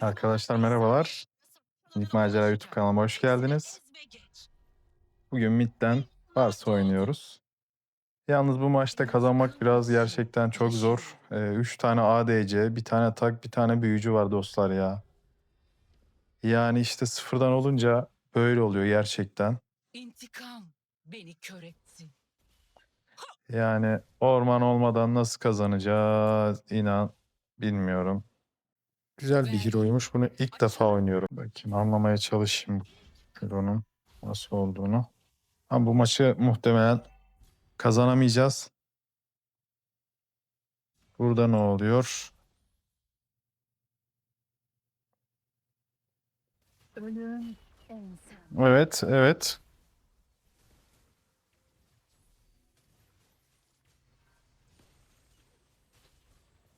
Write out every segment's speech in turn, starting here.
Arkadaşlar merhabalar. Minik Macera YouTube kanalıma hoş geldiniz. Bugün midden Varsa oynuyoruz. Yalnız bu maçta kazanmak biraz gerçekten çok zor. 3 tane ADC, bir tane tak, bir tane büyücü var dostlar ya. Yani işte sıfırdan olunca böyle oluyor gerçekten. İntikam beni kör etsin. Yani orman olmadan nasıl kazanacağız inan bilmiyorum. Güzel bir hero'ymuş. Bunu ilk defa oynuyorum. Bakayım anlamaya çalışayım hero'nun nasıl olduğunu. Ama bu maçı muhtemelen kazanamayacağız. Burada ne oluyor? Evet, evet.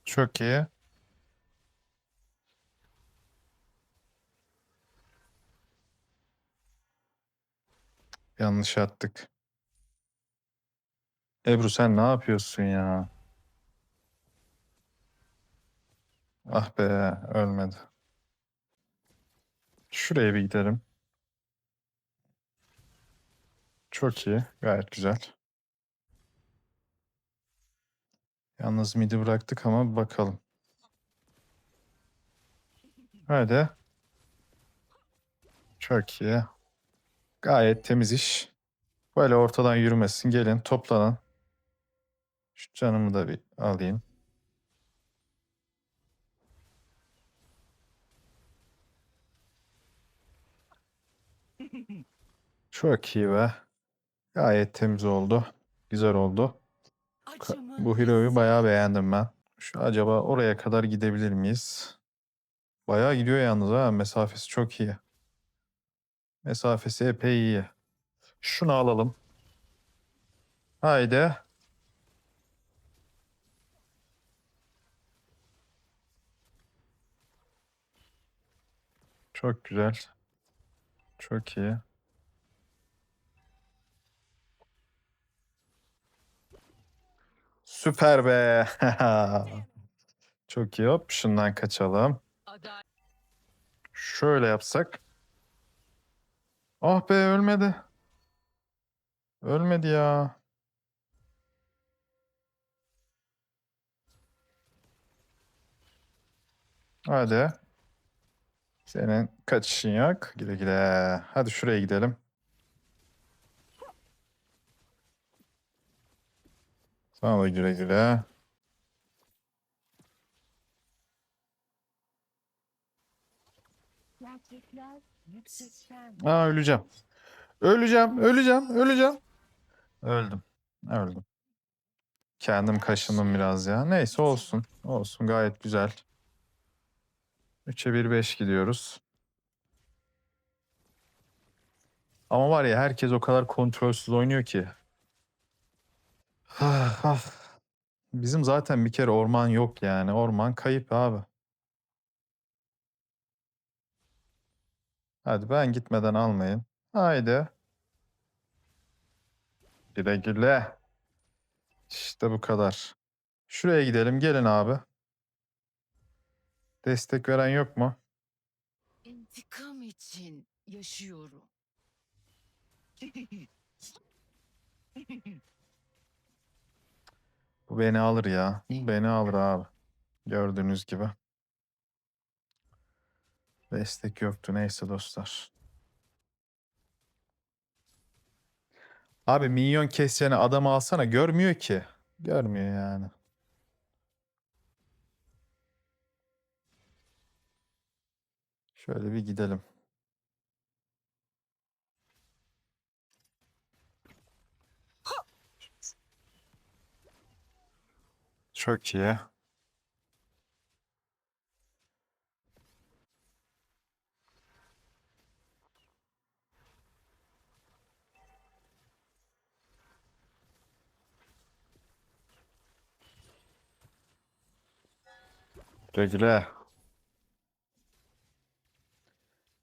Çok iyi. Yanlış attık. Ebru sen ne yapıyorsun ya? Ah be, ölmedi. Şuraya bir gidelim. Çok iyi, gayet güzel. Yalnız midi bıraktık ama bakalım. Hadi. Çok iyi. Gayet temiz iş. Böyle ortadan yürümesin. Gelin toplanın. Şu canımı da bir alayım. Çok iyi be. Gayet temiz oldu. Güzel oldu. Ka- Bu hero'yu bayağı beğendim ben. Şu acaba oraya kadar gidebilir miyiz? Bayağı gidiyor yalnız ha. Mesafesi çok iyi. Mesafesi epey iyi. Şunu alalım. Haydi. Çok güzel. Çok iyi. Süper be. Çok iyi. Hop şundan kaçalım. Şöyle yapsak. Ah be ölmedi. Ölmedi ya. Hadi. Senin kaçışın yok. Güle güle. Hadi şuraya gidelim. Sana da güle güle. gerçekler yüksekten. Aa öleceğim. Öleceğim, öleceğim, öleceğim. Öldüm. Öldüm. Kendim kaşındım biraz ya. Neyse olsun. Olsun gayet güzel. 3'e 1 5 gidiyoruz. Ama var ya herkes o kadar kontrolsüz oynuyor ki. Ah, ah. Bizim zaten bir kere orman yok yani. Orman kayıp abi. Hadi ben gitmeden almayın. Haydi. Güle güle. İşte bu kadar. Şuraya gidelim. Gelin abi. Destek veren yok mu? İntikam için yaşıyorum. Bu beni alır ya. Beni alır abi. Gördüğünüz gibi. Destek yoktu. Neyse dostlar. Abi minyon keseceğine adamı alsana. Görmüyor ki. Görmüyor yani. Şöyle bir gidelim. Çok iyi. Bekle.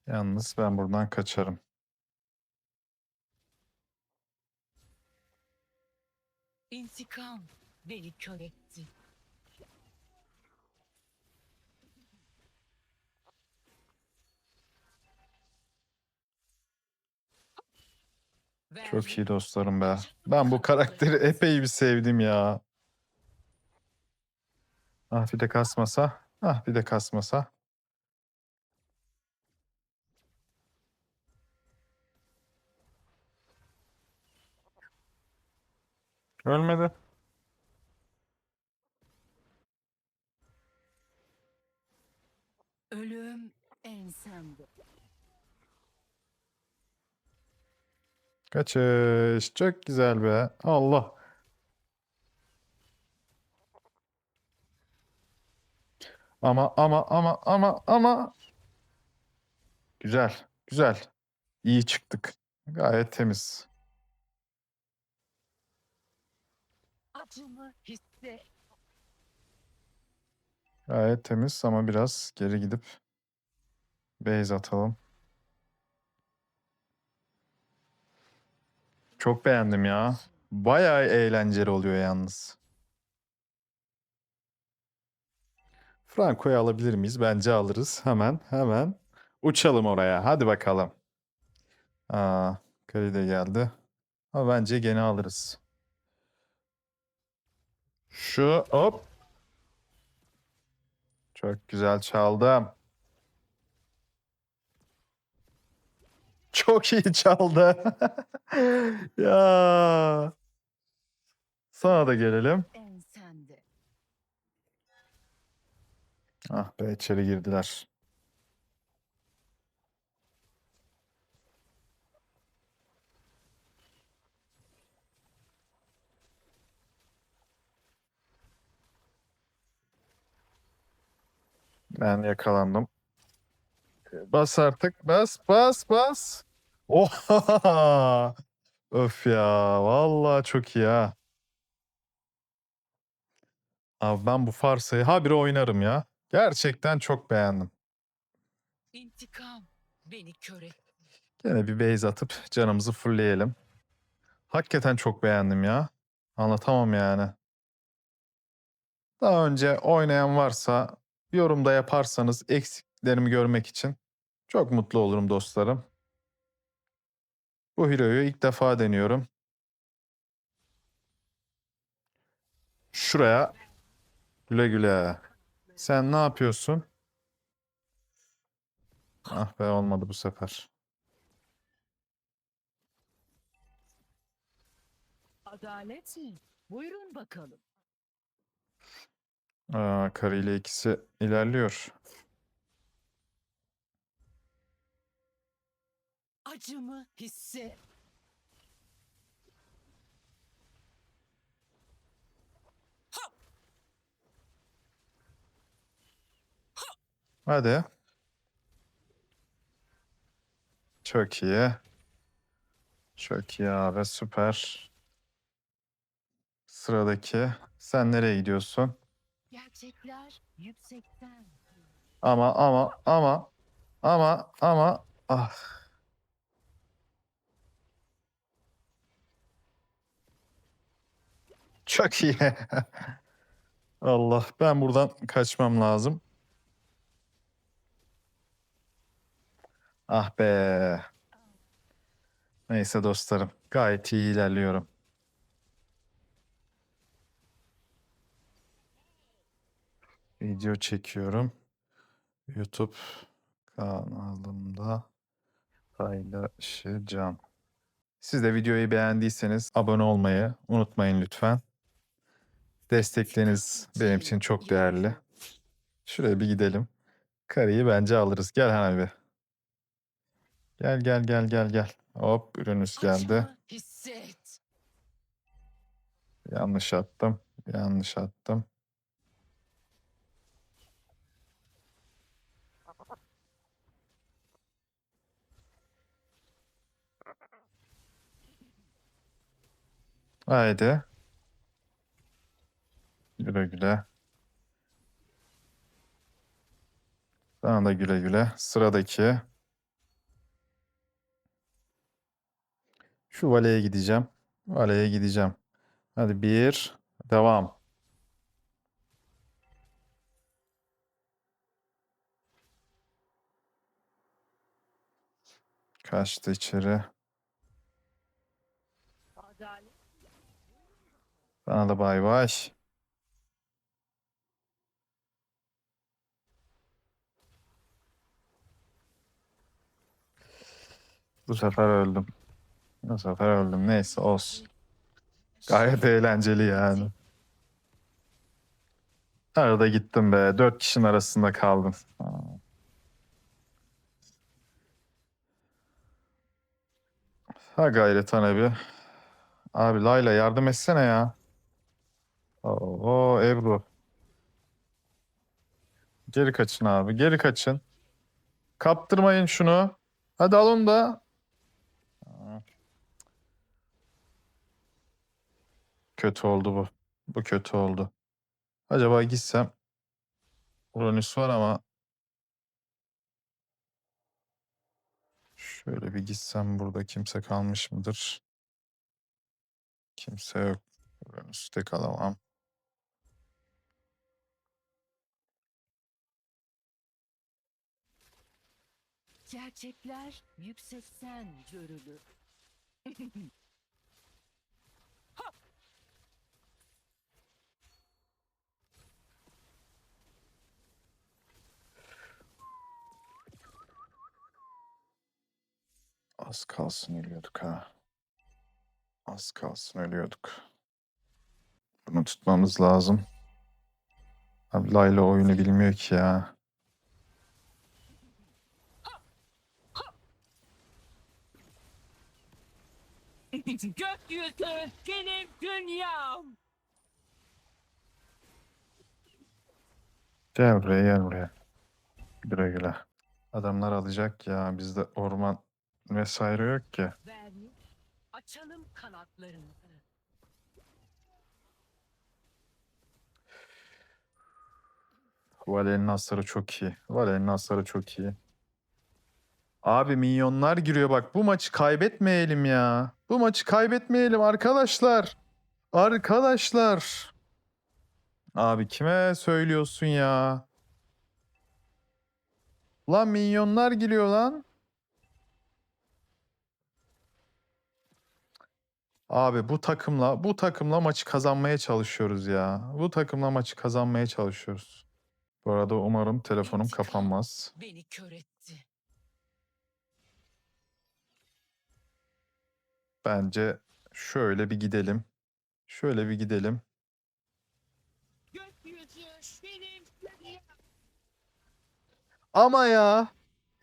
Yalnız ben buradan kaçarım. İntikam beni kör etti. Çok iyi dostlarım be. Ben bu karakteri epey bir sevdim ya. Ah bir de kasmasa. Ah bir de kasmasa. Ölmedi. Ölüm ensemde. Kaçış. Çok güzel be. Allah. Ama ama ama ama ama. Güzel. Güzel. İyi çıktık. Gayet temiz. Acımı hisset. Gayet temiz ama biraz geri gidip base atalım. Çok beğendim ya. Bayağı eğlenceli oluyor yalnız. Franco'yu alabilir miyiz? Bence alırız. Hemen hemen uçalım oraya. Hadi bakalım. Aa, Kari de geldi. Ama bence gene alırız. Şu hop. Çok güzel çaldım. Çok iyi çaldı. ya. Sana da gelelim. Ah be içeri girdiler. Ben yakalandım. Bas artık. Bas bas bas. Oha! Öf ya. Vallahi çok iyi ha. Abi ben bu farsayı habire oynarım ya. Gerçekten çok beğendim. İntikam beni köre. Gene bir base atıp canımızı fullleyelim. Hakikaten çok beğendim ya. Anlatamam yani. Daha önce oynayan varsa yorumda yaparsanız eksiklerimi görmek için çok mutlu olurum dostlarım. Bu hero'yu ilk defa deniyorum. Şuraya güle güle. Sen ne yapıyorsun? Ah be olmadı bu sefer. Adalet mi? Buyurun bakalım. Aa, karı ile ikisi ilerliyor. Acımı hisset. Hadi. Çok iyi. Çok iyi abi süper. Sıradaki. Sen nereye gidiyorsun? Gerçekler yüksekten. Ama ama ama ama ama ah. Çok iyi. Allah ben buradan kaçmam lazım. Ah be. Neyse dostlarım. Gayet iyi ilerliyorum. Video çekiyorum. YouTube kanalımda paylaşacağım. Siz de videoyu beğendiyseniz abone olmayı unutmayın lütfen. Destekleriniz benim için çok değerli. Şuraya bir gidelim. Karıyı bence alırız. Gel bir. Gel gel gel gel gel. Hop ürünüz geldi. Yanlış attım. Yanlış attım. Haydi. Güle güle. Sana da güle güle. Sıradaki. Şu valeye gideceğim. Valeye gideceğim. Hadi bir. Devam. Kaçtı içeri. Sana da bay bay. Bu sefer öldüm. Bu sefer öldüm. Neyse olsun. Gayet eğlenceli yani. Arada gittim be. Dört kişinin arasında kaldım. Aa. Ha gayret abi. Abi Layla yardım etsene ya. Oo Ebru. Geri kaçın abi. Geri kaçın. Kaptırmayın şunu. Hadi al onu da. Kötü oldu bu. Bu kötü oldu. Acaba gitsem. Uranüs var ama. Şöyle bir gitsem burada kimse kalmış mıdır? Kimse yok. Uranüs'te kalamam. Gerçekler yüksekten görülür. Az kalsın ölüyorduk ha. Az kalsın ölüyorduk. Bunu tutmamız lazım. Abi Layla oyunu bilmiyor ki ya. Gökyüzü benim dünyam. Gel buraya gel buraya. Güle güle. Adamlar alacak ya. Bizde orman vesaire yok ki. Vermiş. Açalım kanatlarımızı. Vale'nin hasarı çok iyi. Vale'nin hasarı çok iyi. Abi minyonlar giriyor bak. Bu maçı kaybetmeyelim ya. Bu maçı kaybetmeyelim arkadaşlar. Arkadaşlar. Abi kime söylüyorsun ya? Lan minyonlar giriyor lan. Abi bu takımla bu takımla maçı kazanmaya çalışıyoruz ya. Bu takımla maçı kazanmaya çalışıyoruz. Bu arada umarım telefonum İntikam. kapanmaz. Beni kör etti. Bence şöyle bir gidelim. Şöyle bir gidelim. Benim. Ama ya.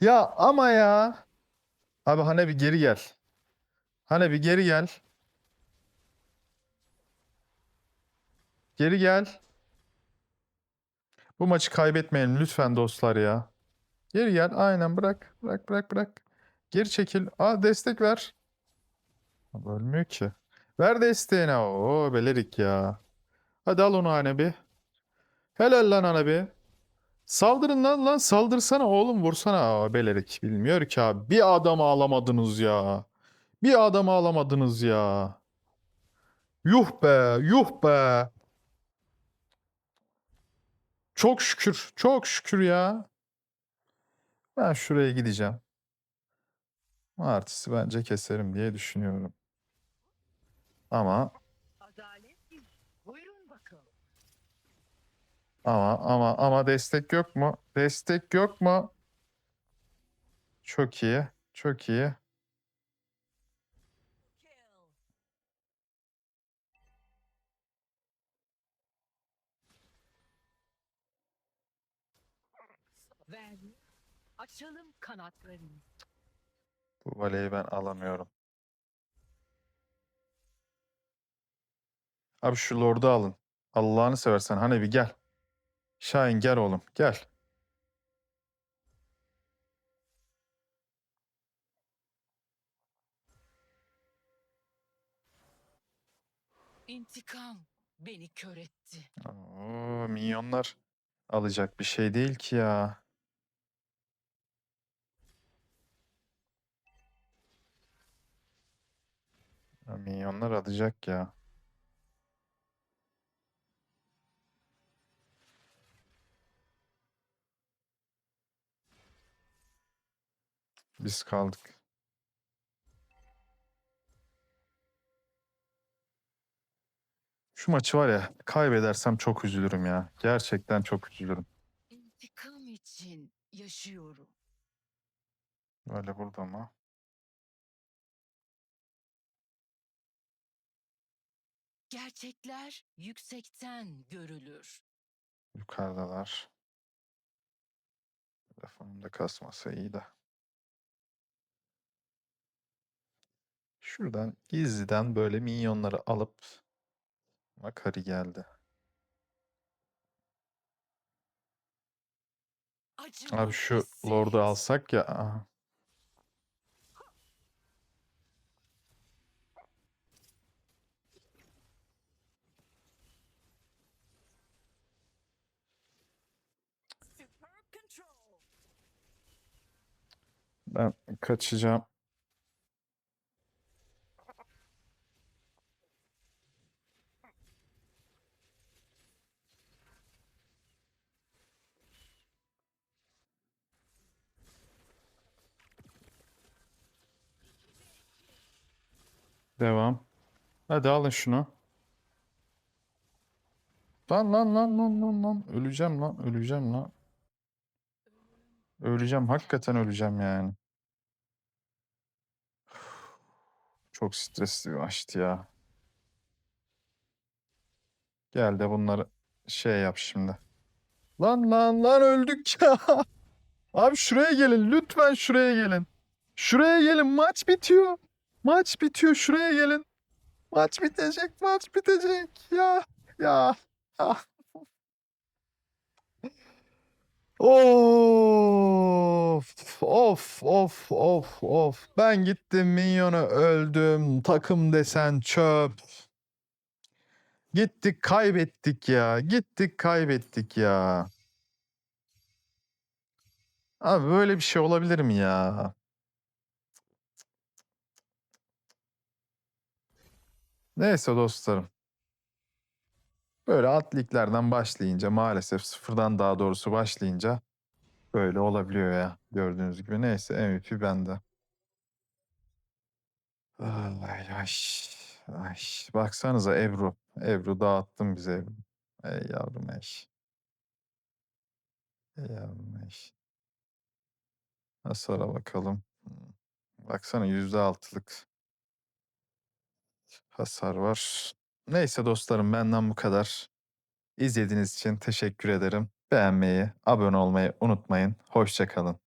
Ya ama ya. Abi hani bir geri gel. Hani bir geri gel. Geri gel. Bu maçı kaybetmeyelim lütfen dostlar ya. Geri gel. Aynen bırak. Bırak bırak bırak. Geri çekil. Aa destek ver. Ölmüyor ki. Ver desteğini. Oo belerik ya. Hadi al onu bir. Helal lan bir. Saldırın lan lan saldırsana oğlum vursana. Aa, belerik bilmiyor ki abi. Bir adamı alamadınız ya. Bir adamı alamadınız ya. Yuh be yuh be. Çok şükür çok şükür ya. Ben şuraya gideceğim. Martisi bence keserim diye düşünüyorum. Ama ama ama ama destek yok mu? Destek yok mu? Çok iyi. Çok iyi. Vermiş. Açalım kanatlarımızı. Bu valeyi ben alamıyorum. Abi şu lordu alın. Allah'ını seversen hani bir gel. Şahin gel oğlum gel. İntikam beni kör etti. Oo, minyonlar alacak bir şey değil ki ya. Minyonlar alacak ya. Biz kaldık. Şu maçı var ya kaybedersem çok üzülürüm ya. Gerçekten çok üzülürüm. İntikam için yaşıyorum. Böyle burada mı? Gerçekler yüksekten görülür. Yukarıdalar. Telefonumda kasmasa iyi de. Şuradan gizliden böyle minyonları alıp Makari geldi. Acıma Abi şu. Lord'u alsak ya. aha. Ben kaçacağım. Devam. Hadi alın şunu. Lan lan lan lan lan lan. Öleceğim lan. Öleceğim lan. Öleceğim. Hakikaten öleceğim yani. Çok stresli bir maçtı ya. Gel de bunları şey yap şimdi. Lan lan lan öldük ya. Abi şuraya gelin. Lütfen şuraya gelin. Şuraya gelin. Maç bitiyor. Maç bitiyor. Şuraya gelin. Maç bitecek. Maç bitecek. Ya. Ya. Of, of, of, of, of. Ben gittim minyonu öldüm. Takım desen çöp. Gittik kaybettik ya. Gittik kaybettik ya. Abi böyle bir şey olabilir mi ya? Neyse dostlarım. Böyle alt liglerden başlayınca maalesef sıfırdan daha doğrusu başlayınca böyle olabiliyor ya. Gördüğünüz gibi. Neyse MVP bende. Ay ay. Ay. Baksanıza Ebru. Ebru dağıttın bize Ebru. Ey yavrum ey. Ey yavrum ey. Hasara bakalım. Hmm. Baksana yüzde altılık hasar var. Neyse dostlarım benden bu kadar. İzlediğiniz için teşekkür ederim. Beğenmeyi, abone olmayı unutmayın. Hoşça kalın.